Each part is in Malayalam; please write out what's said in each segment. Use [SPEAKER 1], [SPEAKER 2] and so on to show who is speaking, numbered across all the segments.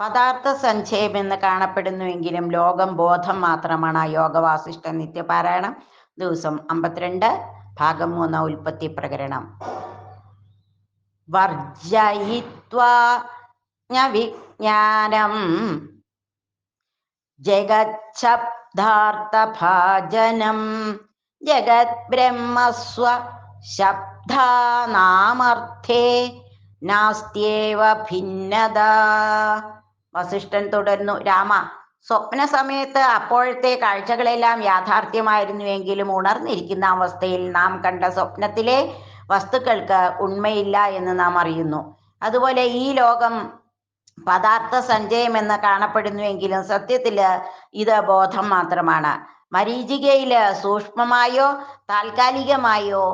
[SPEAKER 1] പദാർത്ഥ സഞ്ചയം എന്ന് കാണപ്പെടുന്നുവെങ്കിലും ലോകം ബോധം മാത്രമാണ് യോഗവാസിഷ്ഠ നിത്യപാരായണം. ദിവസം അമ്പത്തിരണ്ട് ഭാഗം മൂന്ന് ഉൽപ്പത്തി പ്രകരണം. വർജയിത്വാ വിജ്ഞാനം ജഗച്ഛബ്ദാർത്ഥഭാജനം. ജഗത് ബ്രഹ്മസ്വ ശബ്ദാനാമർത്ഥേ. നാസ്ത്യേവ ഭിന്നത വസിഷ്ഠൻ തുടർന്നു രാമ സ്വപ്ന സമയത്ത് അപ്പോഴത്തെ കാഴ്ചകളെല്ലാം യാഥാർത്ഥ്യമായിരുന്നുവെങ്കിലും ഉണർന്നിരിക്കുന്ന അവസ്ഥയിൽ നാം കണ്ട സ്വപ്നത്തിലെ വസ്തുക്കൾക്ക് ഉണ്മയില്ല എന്ന് നാം അറിയുന്നു. അതുപോലെ ഈ ലോകം പദാർത്ഥ സഞ്ചയം എന്ന് കാണപ്പെടുന്നുവെങ്കിലും സത്യത്തിൽ ഇത് ബോധം മാത്രമാണ്. മരീചികയിൽ സൂക്ഷ്മമായോ താൽക്കാലികമായോ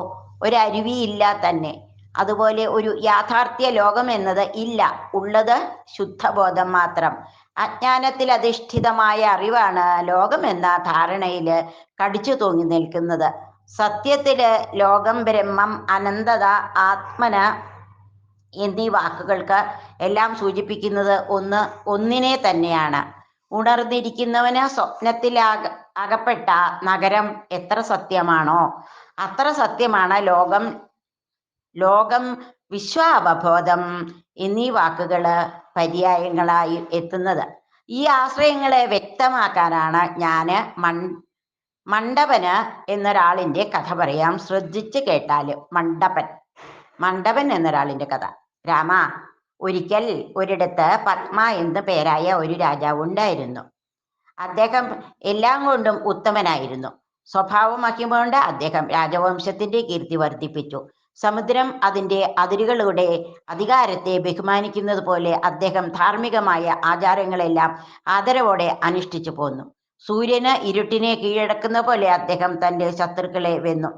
[SPEAKER 1] ഒരു അരുവിയില്ല തന്നെ. അതുപോലെ ഒരു യാഥാർത്ഥ്യ ലോകം എന്നത് ഇല്ല. ഉള്ളത് ശുദ്ധബോധം മാത്രം. അജ്ഞാനത്തിൽ അധിഷ്ഠിതമായ അറിവാണ് ലോകം എന്ന ധാരണയിൽ കടിച്ചു തൂങ്ങി നിൽക്കുന്നത്. സത്യത്തിൽ ലോകം ബ്രഹ്മം അനന്തത ആത്മന എന്നീ വാക്കുകൾക്ക് എല്ലാം സൂചിപ്പിക്കുന്നത് ഒന്ന് ഒന്നിനെ തന്നെയാണ്. ഉണർന്നിരിക്കുന്നവന് സ്വപ്നത്തിൽ അക അകപ്പെട്ട നഗരം എത്ര സത്യമാണോ? അത്ര സത്യമാണ് ലോകം ലോകം വിശ്വാവബോധം എന്നീ വാക്കുകൾ പര്യായങ്ങളായി എത്തുന്നത്. ഈ ആശ്രയങ്ങളെ വ്യക്തമാക്കാനാണ് ഞാൻ മൺ മണ്ഡപന് എന്നൊരാളിന്റെ കഥ പറയാം. ശ്രദ്ധിച്ച് കേട്ടാൽ മണ്ഡപൻ മണ്ഡപൻ എന്നൊരാളിന്റെ കഥ. രാമ ഒരിക്കൽ ഒരിടത്ത് പത്മ എന്ന് പേരായ ഒരു രാജാവ് ഉണ്ടായിരുന്നു. അദ്ദേഹം എല്ലാം കൊണ്ടും ഉത്തമനായിരുന്നു. സ്വഭാവമാക്കി കൊണ്ട് അദ്ദേഹം രാജവംശത്തിന്റെ കീർത്തി വർദ്ധിപ്പിച്ചു. സമുദ്രം അതിന്റെ അതിരുകളുടെ അധികാരത്തെ ബഹുമാനിക്കുന്നത് പോലെ അദ്ദേഹം ധാർമ്മികമായ ആചാരങ്ങളെല്ലാം ആദരവോടെ അനുഷ്ഠിച്ചു പോന്നു. സൂര്യന് ഇരുട്ടിനെ കീഴടക്കുന്ന പോലെ അദ്ദേഹം തന്റെ ശത്രുക്കളെ വെന്നു.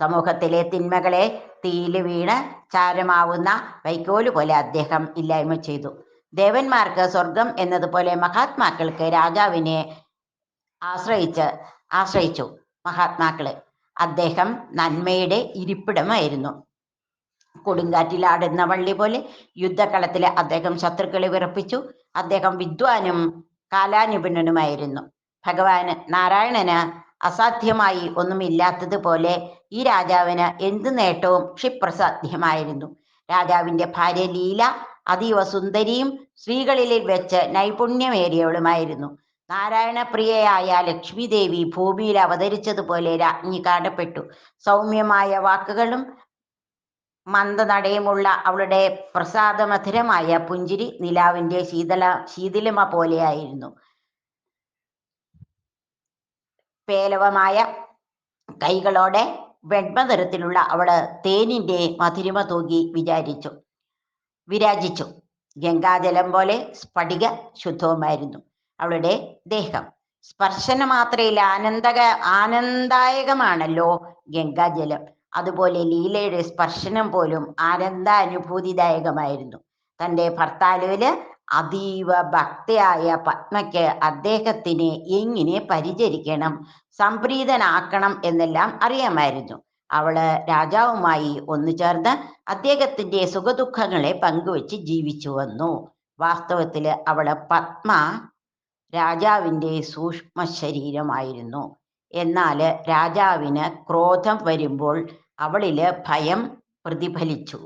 [SPEAKER 1] സമൂഹത്തിലെ തിന്മകളെ തീയിൽ വീണ് ചാരമാവുന്ന വൈക്കോൽ പോലെ അദ്ദേഹം ഇല്ലായ്മ ചെയ്തു. ദേവന്മാർക്ക് സ്വർഗം എന്നതുപോലെ മഹാത്മാക്കൾക്ക് രാജാവിനെ ആശ്രയിച്ച് ആശ്രയിച്ചു മഹാത്മാക്കളെ. അദ്ദേഹം നന്മയുടെ ഇരിപ്പിടമായിരുന്നു. കൊടുങ്കാറ്റിലാടുന്ന വള്ളി പോലെ യുദ്ധക്കളത്തിലെ അദ്ദേഹം ശത്രുക്കളെ വിറപ്പിച്ചു. അദ്ദേഹം വിദ്വാനും കാലാനിപുണനുമായിരുന്നു ഭഗവാൻ നാരായണന് അസാധ്യമായി ഒന്നുമില്ലാത്തതുപോലെ ഈ രാജാവിന് എന്ത് നേട്ടവും ക്ഷിപ്രസാധ്യമായിരുന്നു. രാജാവിന്റെ ഭാര്യ ലീല അതീവ സുന്ദരിയും സ്ത്രീകളിൽ വെച്ച് നൈപുണ്യമേറിയവളുമായിരുന്നു. നാരായണപ്രിയയായ ലക്ഷ്മി ദേവി ഭൂമിയിൽ അവതരിച്ചതുപോലെ രാജ്ഞി കാണപ്പെട്ടു സൗമ്യമായ വാക്കുകളും മന്ദനടയുമുള്ള അവളുടെ പ്രസാദമധുരമായ പുഞ്ചിരി നിലാവിന്റെ ശീതള ശീതിലിമ പോലെയായിരുന്നു. പേലവമായ കൈകളോടെ വെണ്മ നിറത്തിലുള്ള അവൾ തേനിന്റെ മധുരിമ തൂകി വിചാരിച്ചു വിരാജിച്ചു. ഗംഗാജലം പോലെ സ്ഫടിക ശുദ്ധവുമായിരുന്നു. അവളുടെ ദേഹം. സ്പർശന മാത്രയിൽ ആനന്ദക ആനന്ദായകമാണല്ലോ ഗംഗാജലം. അതുപോലെ ലീലയുടെ സ്പർശനം പോലും ആനന്ദ അനുഭൂതിദായകമായിരുന്നു തന്റെ ഭർത്താവിൽ അതീവ ഭക്തയായ പത്മയ്ക്ക് അദ്ദേഹത്തിനെ എങ്ങനെ പരിചരിക്കണം സംപ്രീതനാക്കണം എന്നെല്ലാം അറിയാമായിരുന്നു. അവൾ രാജാവുമായി ഒന്നു ചേർന്ന് അദ്ദേഹത്തിന്റെ സുഖദുഃഖങ്ങളെ പങ്കുവെച്ച് ജീവിച്ചു വന്നു വാസ്തവത്തിൽ അവൾ പത്മ രാജാവിന്റെ സൂക്ഷ്മ ശരീരമായിരുന്നു എന്നാൽ രാജാവിന് ക്രോധം വരുമ്പോൾ അവളിൽ ഭയം പ്രതിഫലിച്ചു.